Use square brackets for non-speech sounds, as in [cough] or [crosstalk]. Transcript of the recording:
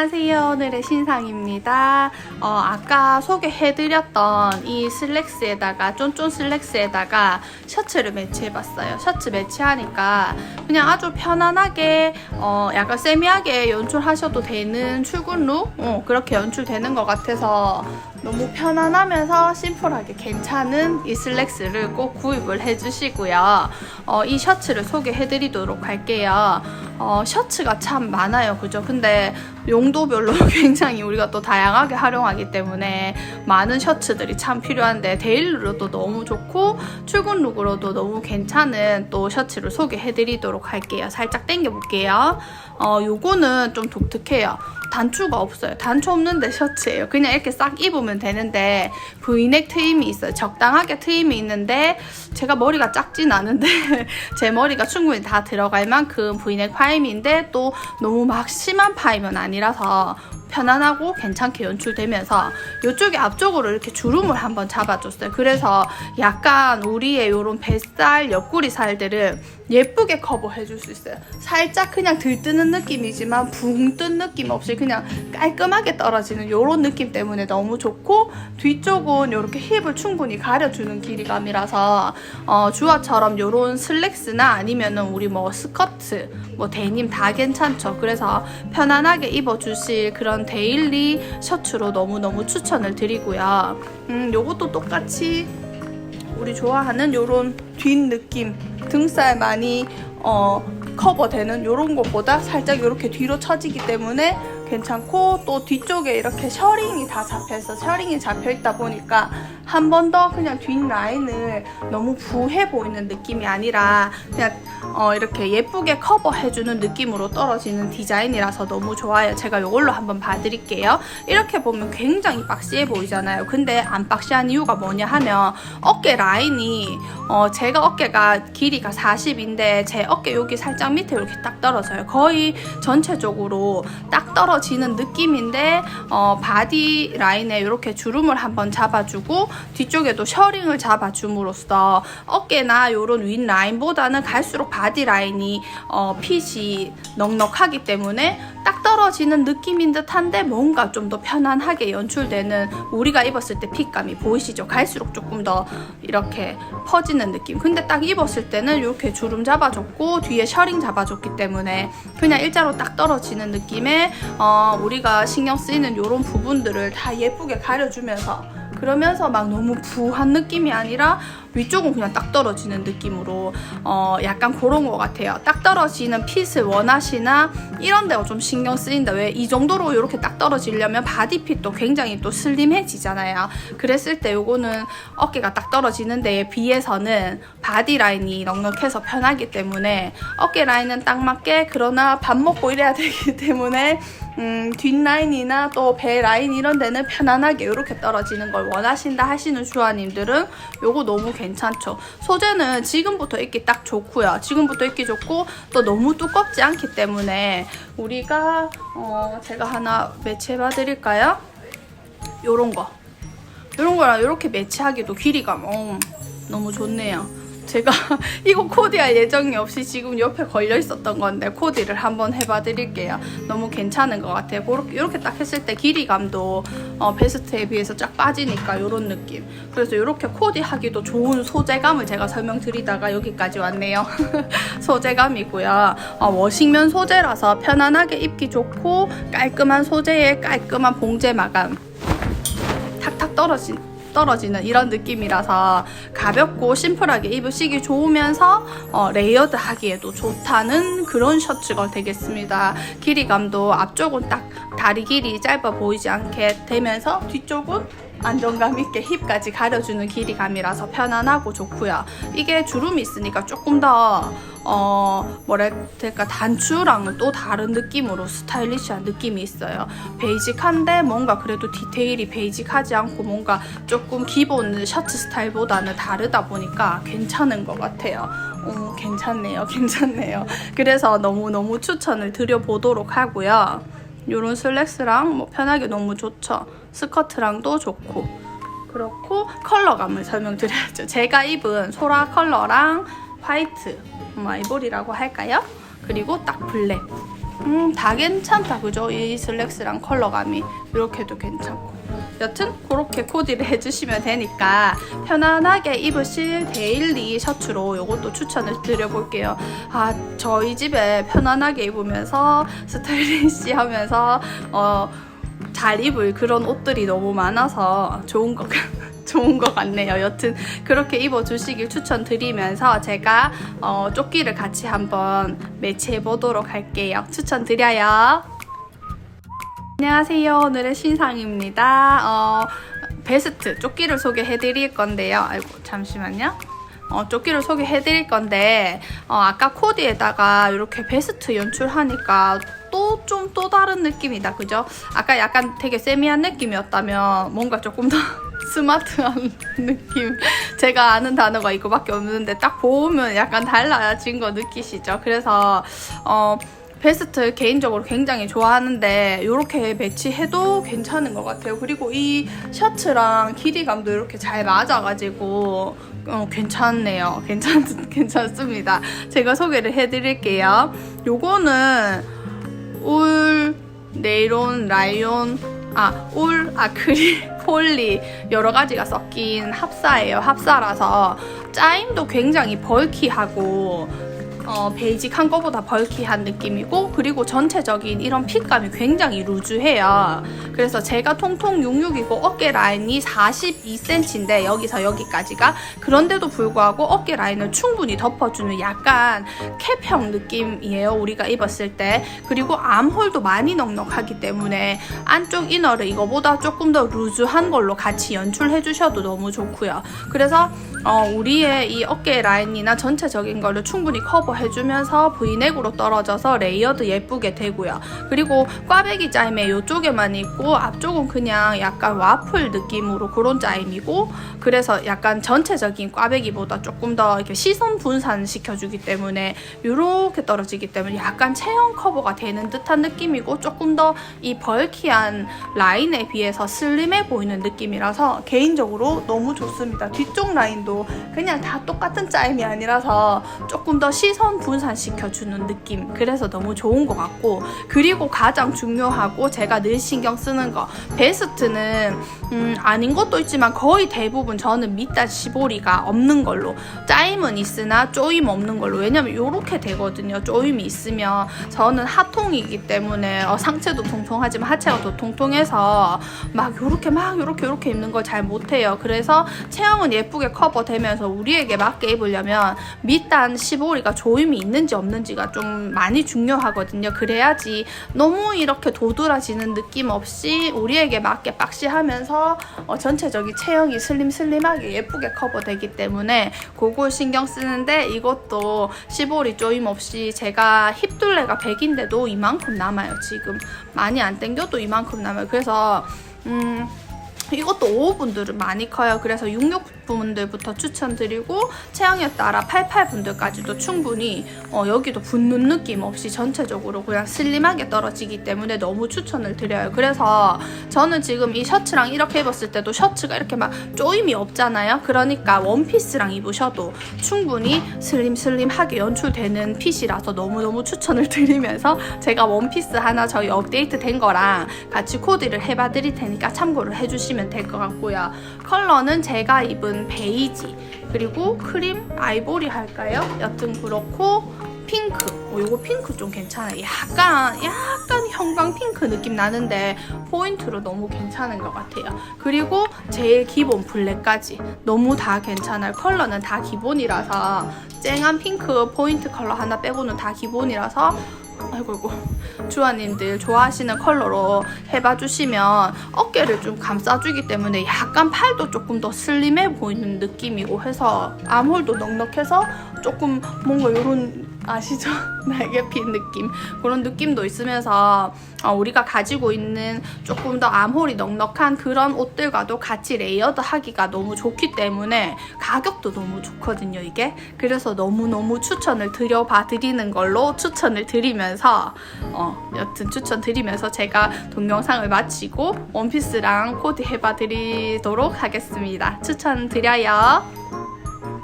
안녕하세요. 오늘의 신상입니다. 어, 아까 소개해드렸던 이 슬랙스에다가 쫀쫀 슬랙스에다가 셔츠를 매치해봤어요. 셔츠 매치하니까 그냥 아주 편안하게 어, 약간 세미하게 연출하셔도 되는 출근 룩 어, 그렇게 연출되는 것 같아서 너무 편안하면서 심플하게 괜찮은 이 슬랙스를 꼭 구입을 해주시고요. 어, 이 셔츠를 소개해드리도록 할게요. 어, 셔츠가 참 많아요. 그죠? 근데 용도별로 [laughs] 굉장히 우리가 또 다양하게 활용하기 때문에 많은 셔츠들이 참 필요한데 데일리로도 너무 좋고 출근 룩으로도 너무 괜찮은 또 셔츠를 소개해드리도록 할게요. 살짝 당겨볼게요. 어, 요거는 좀 독특해요. 단추가 없어요. 단추 없는 데 셔츠예요. 그냥 이렇게 싹 입으면 되는데 브이넥 트임이 있어요. 적당하게 트임이 있는데 제가 머리가 작진 않은데 [laughs] 제 머리가 충분히 다 들어갈 만큼 브이넥 파임인데 또 너무 막 심한 파임은 아니라서 편안하고 괜찮게 연출되면서 이쪽에 앞쪽으로 이렇게 주름을 한번 잡아줬어요. 그래서 약간 우리의 이런 뱃살, 옆구리 살들을 예쁘게 커버해 줄 수 있어요. 살짝 그냥 들뜨는 느낌이지만 붕 뜬 느낌 없이 그냥 깔끔하게 떨어지는 이런 느낌 때문에 너무 좋고 뒤쪽은 이렇게 힙을 충분히 가려주는 길이감이라서 어, 주아처럼 이런 슬랙스나 아니면은 우리 뭐 스커트, 뭐 데님 다 괜찮죠. 그래서 편안하게 입어주실 그런 데일리 셔츠로 너무너무 추천을 드리고요. 음, 요것도 똑같이 우리 좋아하는 요런 뒷 느낌 등살 많이 어, 커버되는 요런 것보다 살짝 이렇게 뒤로 처지기 때문에 괜찮고 또 뒤쪽에 이렇게 셔링이 다 잡혀서 셔링이 잡혀 있다 보니까 한 번 더 그냥 뒷 라인을 너무 부해 보이는 느낌이 아니라 그냥 어, 이렇게 예쁘게 커버해주는 느낌으로 떨어지는 디자인이라서 너무 좋아요. 제가 이걸로 한번 봐드릴게요. 이렇게 보면 굉장히 박시해 보이잖아요. 근데 안 박시한 이유가 뭐냐 하면 어깨 라인이 어, 제가 어깨가 길이가 40인데 제 어깨 여기 살짝 밑에 이렇게 딱 떨어져요. 거의 전체적으로 딱 떨어 지는 느낌인데 어, 바디 라인에 이렇게 주름을 한번 잡아주고 뒤쪽에도 셔링을 잡아줌으로써 어깨나 이런 윗 라인보다는 갈수록 바디 라인이 어, 핏이 넉넉하기 때문에 딱 떨어지는 느낌인 듯한데 뭔가 좀 더 편안하게 연출되는 우리가 입었을 때 핏감이 보이시죠? 갈수록 조금 더 이렇게 퍼지는 느낌. 근데 딱 입었을 때는 이렇게 주름 잡아줬고 뒤에 셔링 잡아줬기 때문에 그냥 일자로 딱 떨어지는 느낌에 어, 우리가 신경 쓰이는 이런 부분들을 다 예쁘게 가려주면서 그러면서 막 너무 부한 느낌이 아니라 위쪽은 그냥 딱 떨어지는 느낌으로 어 약간 그런 것 같아요. 딱 떨어지는 핏을 원하시나 이런 데가 좀 신경 쓰인다. 왜 이 정도로 이렇게 딱 떨어지려면 바디 핏도 굉장히 또 슬림해지잖아요. 그랬을 때 요거는 어깨가 딱 떨어지는 데에 비해서는 바디 라인이 넉넉해서 편하기 때문에 어깨 라인은 딱 맞게 그러나 밥 먹고 이래야 되기 때문에 음, 뒷라인이나 또 배 라인 이런 데는 편안하게 이렇게 떨어지는 걸 원하신다 하시는 주아님들은 요거 너무 괜찮 죠. 소재는 지금부터 입기 딱 좋고요. 지금부터 입기 좋고 또 너무 두껍지 않기 때문에 우리가 어, 제가 하나 매치해봐 드릴까요? 요런 거. 요런 거랑 이렇게 매치하기도 길이감 어, 너무 좋네요. 제가 [laughs] 이거 코디할 예정이 없이 지금 옆에 걸려 있었던 건데 코디를 한번 해봐 드릴게요. 너무 괜찮은 것 같아요. 이렇게 딱 했을 때 길이감도 어, 베스트에 비해서 쫙 빠지니까 이런 느낌. 그래서 이렇게 코디하기도 좋은 소재감을 제가 설명드리다가 여기까지 왔네요. [laughs] 소재감이고요. 어, 워싱면 소재라서 편안하게 입기 좋고 깔끔한 소재에 깔끔한 봉제 마감. 탁탁 떨어진 떨어지는 이런 느낌이라서 가볍고 심플하게 입으시기 좋으면서 어, 레이어드 하기에도 좋다는 그런 셔츠가 되겠습니다. 길이감도 앞쪽은 딱 다리 길이 짧아 보이지 않게 되면서 뒤쪽은 안정감 있게 힙까지 가려주는 길이감이라서 편안하고 좋고요. 이게 주름이 있으니까 조금 더 어, 뭐랄까 단추랑은 또 다른 느낌으로 스타일리시한 느낌이 있어요. 베이직한데 뭔가 그래도 디테일이 베이직하지 않고 뭔가 조금 기본 셔츠 스타일보다는 다르다 보니까 괜찮은 것 같아요. 어, 괜찮네요, 괜찮네요. 그래서 너무너무 추천을 드려보도록 하고요. 이런 슬랙스랑 뭐 편하게 너무 좋죠. 스커트랑도 좋고. 그렇고 컬러감을 설명드려야죠. 제가 입은 소라 컬러랑 화이트, 뭐 아이보리라고 할까요? 그리고 딱 블랙. 음, 다 괜찮다. 그죠? 이 슬랙스랑 컬러감이. 이렇게도 괜찮고. 여튼 그렇게 코디를 해주시면 되니까 편안하게 입으실 데일리 셔츠로 이것도 추천을 드려볼게요. 아 저희 집에 편안하게 입으면서 스타일리시 하면서 어, 잘 입을 그런 옷들이 너무 많아서 좋은 것 같- [laughs] 좋은 것 같네요. 여튼 그렇게 입어주시길 추천드리면서 제가 어, 조끼를 같이 한번 매치해 보도록 할게요. 추천드려요. 안녕하세요. 오늘의 신상입니다. 어, 베스트 조끼를 소개해 드릴 건데요. 아이고, 잠시만요. 어, 조끼를 소개해 드릴 건데, 어, 아까 코디에다가 이렇게 베스트 연출하니까 또좀또 다른 느낌이다. 그죠? 아까 약간 되게 세미한 느낌이었다면 뭔가 조금 더 [laughs] 스마트한 느낌. 제가 아는 단어가 이거밖에 없는데 딱 보면 약간 달라진 거 느끼시죠? 그래서, 어, 베스트 개인적으로 굉장히 좋아하는데 이렇게 매치해도 괜찮은 것 같아요. 그리고 이 셔츠랑 길이감도 이렇게 잘 맞아가지고 어, 괜찮네요. [laughs] 괜찮 괜찮습니다. 제가 소개를 해드릴게요. 요거는 울 네일론 라이온 아 울 아크릴 [laughs] 폴리 여러 가지가 섞인 합사예요. 합사라서 짜임도 굉장히 벌키하고 어, 베이직한 거보다 벌키한 느낌이고 그리고 전체적인 이런 핏감이 굉장히 루즈해요. 그래서 제가 통통 66이고 어깨 라인이 42cm인데 여기서 여기까지가 그런데도 불구하고 어깨 라인을 충분히 덮어주는 약간 캡형 느낌이에요. 우리가 입었을 때 그리고 암홀도 많이 넉넉하기 때문에 안쪽 이너를 이거보다 조금 더 루즈한 걸로 같이 연출해 주셔도 너무 좋고요. 그래서 어, 우리의 이 어깨 라인이나 전체적인 거를 충분히 커버해 주면서 브이넥으로 떨어져서 레이어드 예쁘게 되고요. 그리고 꽈배기 짜임에 이쪽에만 있고 앞쪽은 그냥 약간 와플 느낌으로 그런 짜임이고 그래서 약간 전체적인 꽈배기보다 조금 더 이렇게 시선 분산 시켜주기 때문에 이렇게 떨어지기 때문에 약간 체형 커버가 되는 듯한 느낌이고 조금 더 이 벌키한 라인에 비해서 슬림해 보이는 느낌이라서 개인적으로 너무 좋습니다. 뒤쪽 라인도 그냥 다 똑같은 짜임이 아니라서 조금 더 시선 분산시켜주는 느낌. 그래서 너무 좋은 것 같고 그리고 가장 중요하고 제가 늘 신경 쓰는 거 베스트는 음, 아닌 것도 있지만 거의 대부분 저는 밑단 시보리가 없는 걸로 짜임은 있으나 쪼임 없는 걸로 왜냐면 이렇게 되거든요. 쪼임이 있으면 저는 하통이기 때문에 어, 상체도 통통하지만 하체가 더 통통해서 막 요렇게 막 요렇게 요렇게 입는 걸 잘 못해요. 그래서 체형은 예쁘게 커버되면서 우리에게 맞게 입으려면 밑단 15리가 조 임이 있는지 없는지가 좀 많이 중요하거든요. 그래야지 너무 이렇게 도드라지는 느낌 없이 우리에게 맞게 박시하면서 어, 전체적인 체형이 슬림슬림하게 예쁘게 커버되기 때문에 그걸 신경 쓰는데 이것도 15리 조임 없이 제가 힙둘레가 100인데도 이만큼 남아요. 지금 많이 안 당겨도 이만큼 남아요. 그래서 음 이것도 5분들은 많이 커요. 그래서 66분들부터 추천드리고 체형에 따라 88분들까지도 충분히 어, 여기도 붙는 느낌 없이 전체적으로 그냥 슬림하게 떨어지기 때문에 너무 추천을 드려요. 그래서 저는 지금 이 셔츠랑 이렇게 입었을 때도 셔츠가 이렇게 막 조임이 없잖아요. 그러니까 원피스랑 입으셔도 충분히 슬림슬림하게 연출되는 핏이라서 너무너무 추천을 [laughs] 드리면서 제가 원피스 하나 저희 업데이트 된 거랑 같이 코디를 해봐 드릴 테니까 참고를 해주 시면 될 것 같고요. 컬러는 제가 입은 베이지 그리고 크림 아이보리 할까요? 여튼 그렇고 핑크. 어, 요거 핑크 좀 괜찮아요. 약간, 약간 형광 핑크 느낌 나는데 포인트로 너무 괜찮은 것 같아요. 그리고 제일 기본 블랙까지 너무 다 괜찮아요. 컬러는 다 기본이라서 쨍한 핑크 포인트 컬러 하나 빼고는 다 기본이라서 아이고 아이고. 주아님들 좋아하시는 컬러로 해봐주시면 어깨를 좀 감싸주기 때문에 약간 팔도 조금 더 슬림해 보이는 느낌이고 해서 암홀도 넉넉해서 조금 뭔가 이런 아시죠? [laughs] 날개 핀 느낌. 그런 느낌도 있으면서 어, 우리가 가지고 있는 조금 더 암홀이 넉넉한 그런 옷들과도 같이 레이어드 하기가 너무 좋기 때문에 가격도 너무 좋거든요 이게. 그래서 너무너무 추천을 드려봐 드리는 걸로 추천을 드리면서 어, 여튼 추천 드리면서 제가 동영상을 마치고 원피스랑 코디 해봐 드리도록 하겠습니다. 추천 드려요